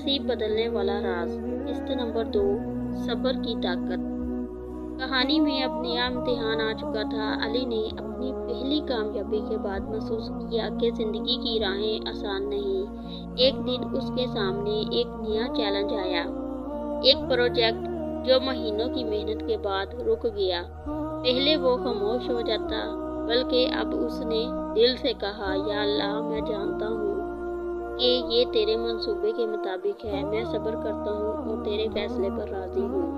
نصیب بدلنے والا راز۔ قسط نمبر دو، صبر کی طاقت۔ کہانی میں اب نیا امتحان آ چکا تھا۔ علی نے اپنی پہلی کامیابی کے بعد محسوس کیا کہ زندگی کی راہیں آسان نہیں۔ ایک دن اس کے سامنے ایک نیا چیلنج آیا۔ ایک پروجیکٹ جو مہینوں کی محنت کے بعد رک گیا۔ پہلے وہ خاموش ہو جاتا، بلکہ اب اس نے دل سے کہا، یا اللہ، میں جانتا ہوں۔ کہ یہ تیرے منصوبے کے مطابق ہے، میں صبر کرتا ہوں اور تیرے فیصلے پر راضی ہوں۔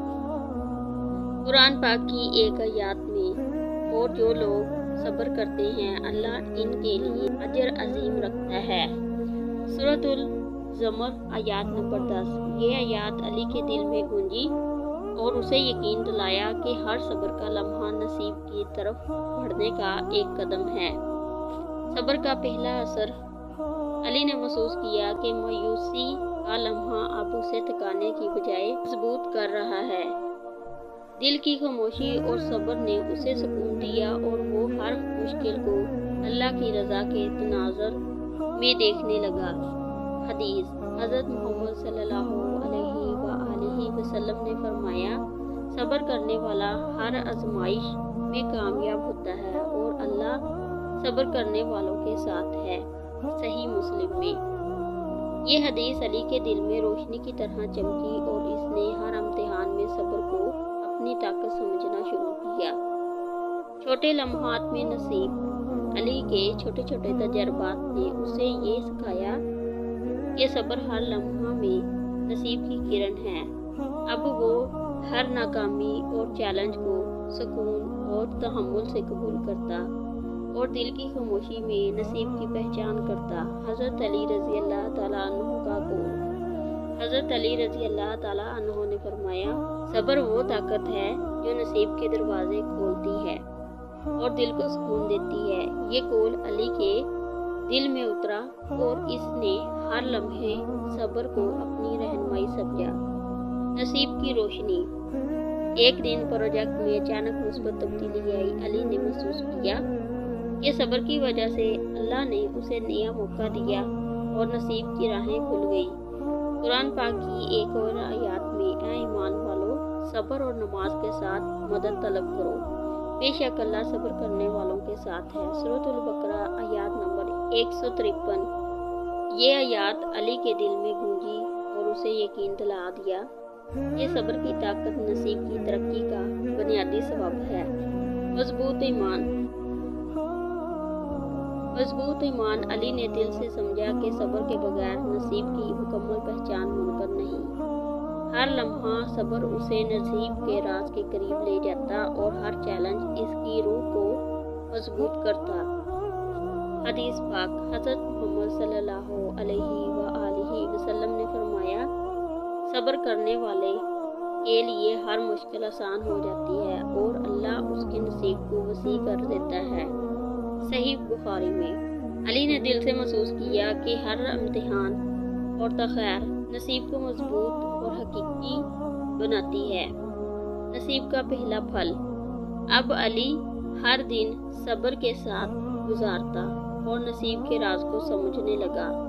قرآن پاک کی ایک آیات میں، اور جو لوگ صبر کرتے ہیں، اللہ ان کے لیے اجر عظیم رکھتا ہے۔ صورت الزمر آیات نمبر دس۔ یہ آیات علی کے دل میں گونجی اور اسے یقین دلایا کہ ہر صبر کا لمحہ نصیب کی طرف بڑھنے کا ایک قدم ہے۔ صبر کا پہلا اثر علی نے محسوس کیا کہ مایوسی کا لمحہ ہاں اب اسے تھکانے کی بجائے مضبوط کر رہا ہے۔ دل کی خاموشی اور صبر نے اسے سکون دیا اور وہ ہر مشکل کو اللہ کی رضا کے تناظر میں دیکھنے لگا۔ حدیث حضرت محمد صلی اللہ علیہ وآلہ وسلم نے فرمایا، صبر کرنے والا ہر آزمائش میں کامیاب ہوتا ہے اور اللہ صبر کرنے والوں کے ساتھ ہے۔ صحیح مسلم میں۔ یہ حدیث علی کے دل میں روشنی کی طرح چمکی اور اس نے ہر امتحان میں صبر کو اپنی طاقت سمجھنا شروع کیا۔ چھوٹے لمحات میں نصیب۔ علی کے چھوٹے چھوٹے تجربات نے اسے یہ سکھایا کہ صبر ہر لمحہ میں نصیب کی کرن ہے۔ اب وہ ہر ناکامی اور چیلنج کو سکون اور تحمل سے قبول کرتا اور دل کی خاموشی میں نصیب کی پہچان کرتا۔ حضرت علی رضی اللہ تعالیٰ عنہ کا قول حضرت علی رضی اللہ تعالیٰ عنہ نے فرمایا، صبر وہ طاقت ہے جو نصیب کے دروازے کھولتی ہے اور دل کو سکون دیتی ہے۔ یہ قول علی کے دل میں اترا اور اس نے ہر لمحے صبر کو اپنی رہنمائی سمجھا۔ نصیب کی روشنی۔ ایک دن پروجیکٹ میں اچانک مثبت تبدیلی آئی۔ علی نے محسوس کیا یہ صبر کی وجہ سے اللہ نے اسے نیا موقع دیا اور نصیب کی راہیں کھل گئی قرآن پاک کی ایک اور آیات میں، اے ایمان والو، صبر اور نماز کے ساتھ مدد طلب کرو۔ بے شک اللہ صبر کرنے والوں کے ساتھ ہے۔ صورت البقرہ، آیات نمبر ایک سو ترپن۔ یہ آیات علی کے دل میں گونجی اور اسے یقین دلا دیا۔ یہ صبر کی طاقت نصیب کی ترقی کا بنیادی سبب ہے۔ مضبوط ایمان۔ مضبوط ایمان علی نے دل سے سمجھا کہ صبر کے بغیر نصیب کی مکمل پہچان ممکن نہیں۔ ہر لمحہ صبر اسے نصیب کے راز کے قریب لے جاتا اور ہر چیلنج اس کی روح کو مضبوط کرتا۔ حدیث پاک حضرت محمد صلی اللہ علیہ وآلہ وسلم نے فرمایا، صبر کرنے والے کے لیے ہر مشکل آسان ہو جاتی ہے اور اللہ اس کے نصیب کو وسیع کر دیتا ہے۔ صحیح بخاری میں علی نے دل سے محسوس کیا کہ ہر امتحان اور تخیر نصیب کو مضبوط اور حقیقی بناتی ہے۔ نصیب کا پہلا پھل۔ اب علی ہر دن صبر کے ساتھ گزارتا اور نصیب کے راز کو سمجھنے لگا۔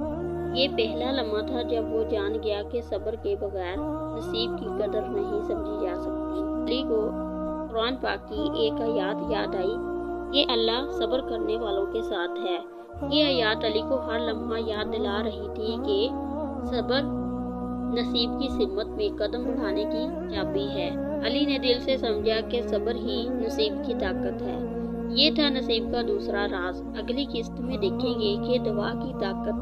یہ پہلا لمحہ تھا جب وہ جان گیا کہ صبر کے بغیر نصیب کی قدر نہیں سمجھی جا سکتی۔ علی کو قرآن پاک کی ایک آیات یاد آئی۔ یہ اللہ صبر کرنے والوں کے ساتھ ہے۔ یہ آیات علی کو ہر لمحہ یاد دلا رہی تھی کہ صبر نصیب کی سمت میں قدم بڑھانے کی چابی ہے۔ علی نے دل سے سمجھا کہ صبر ہی نصیب کی طاقت ہے۔ یہ تھا نصیب کا دوسرا راز۔ اگلی قسط میں دیکھیں گے کہ دعا کی طاقت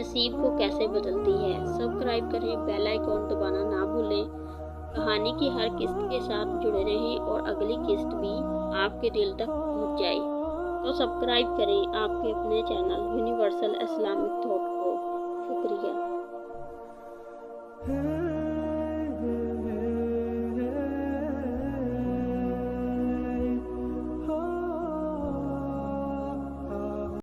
نصیب کو کیسے بدلتی ہے۔ سبسکرائب کریں، بیل آئیکن دبانا نہ بھولیں۔ کہانی کی ہر قسط کے ساتھ جڑے رہیں اور اگلی قسط بھی آپ کے دل تک پہنچ جائے۔ تو سبسکرائب کریں آپ کے اپنے چینل یونیورسل اسلامک تھوٹ کو۔ شکریہ۔